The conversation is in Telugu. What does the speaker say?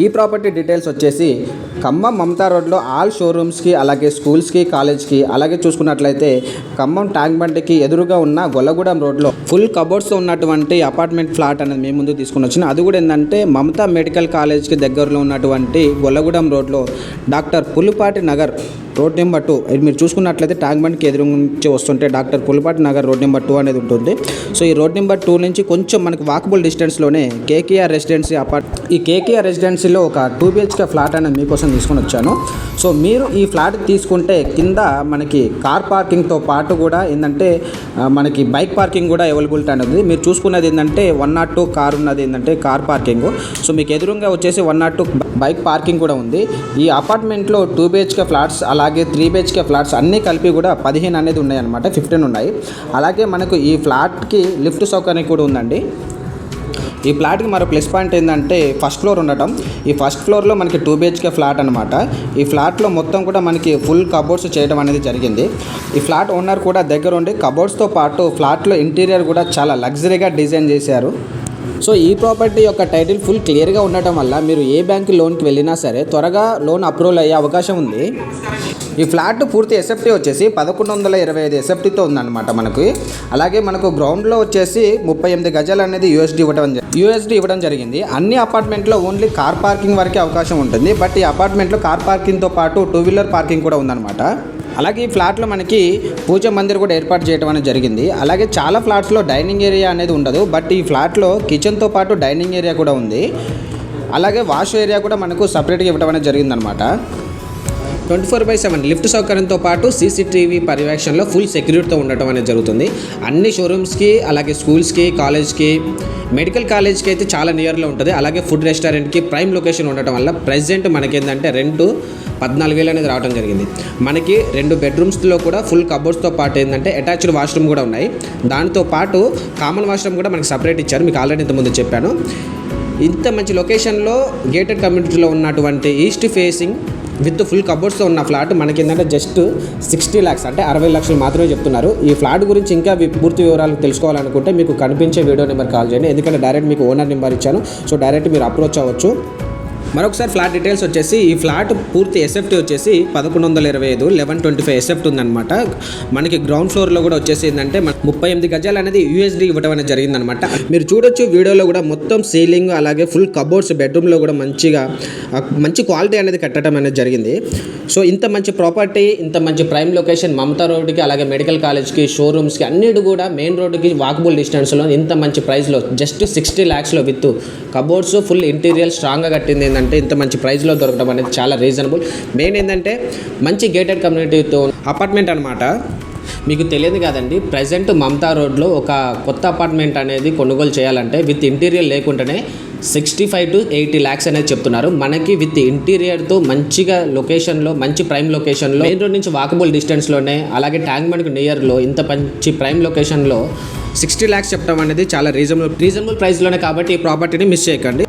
ఈ ప్రాపర్టీ డీటెయిల్స్ వచ్చేసి ఖమ్మం మమతా రోడ్లో ఆల్ షోరూమ్స్కి అలాగే స్కూల్స్కి కాలేజ్కి అలాగే చూసుకున్నట్లయితే ఖమ్మం ట్యాంక్ బండికి ఎదురుగా ఉన్న గొల్లగూడెం రోడ్లో ఫుల్ కబోర్డ్స్ ఉన్నటువంటి అపార్ట్మెంట్ ఫ్లాట్ అనేది మేము ముందు తీసుకుని వచ్చిన. అది కూడా ఏంటంటే మమతా మెడికల్ కాలేజ్కి దగ్గరలో ఉన్నటువంటి గొల్లగూడెం రోడ్లో doctor Pulipati Nagar road number two. ఇది మీరు చూసుకున్నట్లయితే ట్యాంక్ బండ్కి ఎదురు నుంచి వస్తుంటే doctor Pulipati Nagar road number two అనేది ఉంటుంది. సో ఈ రోడ్ నెంబర్ టూ నుంచి కొంచెం మనకి వాకబుల్ డిస్టెన్స్లోనే కేకేఆర్ రెసిడెన్సీ అపార్ట్ ఈ కేకేఆర్ రెసిడెన్సీలో ఒక టూ బిహెచ్కే ఫ్లాట్ అనేది మీకోసం తీసుకొని వచ్చాను. సో మీరు ఈ ఫ్లాట్ తీసుకుంటే కింద మనకి కార్ పార్కింగ్తో పాటు కూడా ఏంటంటే మనకి బైక్ పార్కింగ్ కూడా అవైలబిలిటీ అనేది మీరు చూసుకున్నది ఏంటంటే వన్ నాట్ టూ కార్ ఉన్నది ఏంటంటే కార్ పార్కింగ్. సో మీకు ఎదురుగా వచ్చేసి one not two bike parking కూడా ఉంది. ఈ అపార్ట్మెంట్లో టూ బిహెచ్కే ఫ్లాట్స్ అలాగే త్రీ బిహెచ్కే ఫ్లాట్స్ అన్నీ కలిపి కూడా పదిహేను అనేది ఉన్నాయన్నమాట ఫిఫ్టీన్ ఉన్నాయి. అలాగే మనకు ఈ ఫ్లాట్కి లిఫ్ట్ సౌకర్యం కూడా ఉందండి. ఈ ఫ్లాట్కి మరో ప్లస్ పాయింట్ ఏంటంటే ఫస్ట్ ఫ్లోర్ ఉండటం. ఈ ఫస్ట్ ఫ్లోర్లో మనకి టూ బిహెచ్కే ఫ్లాట్ అనమాట ఈ ఫ్లాట్లో మొత్తం కూడా మనకి ఫుల్ కబోర్డ్స్ చేయడం అనేది జరిగింది. ఈ ఫ్లాట్ ఓనర్ కూడా దగ్గర ఉండి కబోర్డ్స్తో పాటు ఫ్లాట్లో ఇంటీరియర్ కూడా చాలా లగ్జరీగా డిజైన్ చేశారు. సో ఈ ప్రాపర్టీ యొక్క టైటిల్ ఫుల్ క్లియర్గా ఉండటం వల్ల మీరు ఏ బ్యాంక్ లోన్కి వెళ్ళినా సరే త్వరగా లోన్ అప్రూవల్ అయ్యే అవకాశం ఉంది. ఈ ఫ్లాట్ పూర్తి ఎస్ఎఫ్టీ వచ్చేసి పదకొండు వందల ఇరవై ఐదు ఎస్ఎఫ్టీతో ఉందన్నమాట మనకి. అలాగే మనకు గ్రౌండ్లో వచ్చేసి ముప్పై ఎనిమిది గజాలు అనేది యూఎస్డి ఇవ్వడం యూఎస్డి ఇవ్వడం జరిగింది. అన్ని అపార్ట్మెంట్లో ఓన్లీ కార్ పార్కింగ్ వరకే అవకాశం ఉంటుంది. బట్ ఈ అపార్ట్మెంట్లో కార్ పార్కింగ్తో పాటు టూ వీలర్ పార్కింగ్ కూడా ఉందన్నమాట. అలాగే ఈ ఫ్లాట్లో మనకి పూజ మందిర్ కూడా ఏర్పాటు చేయడం అనేది జరిగింది. అలాగే చాలా ఫ్లాట్స్లో డైనింగ్ ఏరియా అనేది ఉండదు. బట్ ఈ ఫ్లాట్లో కిచెన్తో పాటు డైనింగ్ ఏరియా కూడా ఉంది. అలాగే వాష్ ఏరియా కూడా మనకు సపరేట్గా ఇవ్వడం అనేది జరిగిందనమాట. Twenty four by seven lift సౌకర్యంతో పాటు సీసీటీవీ పర్యవేక్షణలో ఫుల్ సెక్యూరిటీతో ఉండటం అనేది జరుగుతుంది. అన్ని షోరూమ్స్కి అలాగే స్కూల్స్కి కాలేజ్కి మెడికల్ కాలేజ్కి అయితే చాలా నియర్లో ఉంటుంది. అలాగే ఫుడ్ రెస్టారెంట్కి ప్రైమ్ లొకేషన్ ఉండటం వల్ల ప్రజెంట్ మనకేంటంటే రెంట్ పద్నాలుగు వేలు అనేది రావడం జరిగింది. మనకి రెండు బెడ్రూమ్స్లో కూడా ఫుల్ కబోర్డ్స్తో పాటు ఏంటంటే అటాచ్డ్ వాష్రూమ్ కూడా ఉన్నాయి. దానితో పాటు కామన్ వాష్రూమ్ కూడా మనకి సపరేట్ ఇచ్చారు. మీకు ఆల్రెడీ ఇంతకుముందు చెప్పాను. ఇంత మంచి లొకేషన్లో గేటెడ్ కమ్యూనిటీలో ఉన్నటువంటి ఈస్ట్ ఫేసింగ్ విత్ ఫుల్ కబోర్డ్స్తో ఉన్న ఫ్లాట్ మనకి ఏంటంటే జస్ట్ సిక్స్టీ ల్యాక్స్ అంటే అరవై లక్షలు మాత్రమే చెప్తున్నారు. ఈ ఫ్లాట్ గురించి ఇంకా పూర్తి వివరాలు తెలుసుకోవాలనుకుంటే మీకు కనిపించే వీడియో నెంబర్ కాల్ చేయండి. ఎందుకంటే డైరెక్ట్ మీకు ఓనర్ నెంబర్ ఇచ్చాను. సో డైరెక్ట్ మీరు అప్రోచ్ అవ్వచ్చు. మరొకసారి ఫ్లాట్ డీటెయిల్స్ వచ్చేసి ఈ ఫ్లాట్ పూర్తి ఎస్ఎఫ్టీ వచ్చేసి పదకొండు వందల ఇరవై ఐదు లెవెన్ ట్వంటీ ఫైవ్ ఎసెప్ట్ ఉందన్నమాట. మనకి గ్రౌండ్ ఫ్లోర్లో కూడా వచ్చేసి ఏంటంటే ముప్పై ఎనిమిది గజాలు అనేది యూఎస్డీ ఇవ్వడం అనేది జరిగిందనమాట మీరు చూడొచ్చు వీడియోలో కూడా మొత్తం సీలింగ్ అలాగే ఫుల్ కబోర్డ్స్ బెడ్రూమ్లో కూడా మంచిగా మంచి క్వాలిటీ అనేది కట్టడం అనేది జరిగింది. సో ఇంత మంచి ప్రాపర్టీ ఇంత మంచి ప్రైమ్ లొకేషన్ మమతా రోడ్డుకి అలాగే మెడికల్ కాలేజ్కి షోరూమ్స్కి అన్నిటి కూడా మెయిన్ రోడ్డుకి వాకబుల్ డిస్టెన్స్లో ఇంత మంచి ప్రైస్లో జస్ట్ సిక్స్టీ ల్యాక్స్లో విత్ కబోర్డ్స్ ఫుల్ ఇంటీరియర్ స్ట్రాంగ్గా కట్టింది ఏంటంటే అంటే ఇంత మంచి ప్రైస్లో దొరకడం అనేది చాలా రీజనబుల్. మెయిన్ ఏంటంటే మంచి గేటెడ్ కమ్యూనిటీతో అపార్ట్మెంట్ అనమాట మీకు తెలియదు కాదండి ప్రజెంట్ మమతా రోడ్లో ఒక కొత్త అపార్ట్మెంట్ అనేది కొనుగోలు చేయాలంటే విత్ ఇంటీరియర్ లేకుండానే sixty five to eighty lakhs అనేది చెప్తున్నారు. మనకి విత్ ఇంటీరియర్తో మంచిగా లొకేషన్లో మంచి ప్రైమ్ లొకేషన్లో మెయిన్ రోడ్ నుంచి వాకబుల్ డిస్టెన్స్లోనే అలాగే ట్యాంక్ బండ్కి నియర్లో ఇంత మంచి ప్రైమ్ లొకేషన్లో సిక్స్టీ ల్యాక్స్ చెప్పడం అనేది చాలా రీజనబుల్ రీజనబుల్ ప్రైస్లోనే కాబట్టి ఈ ప్రాపర్టీని మిస్ చేయకండి.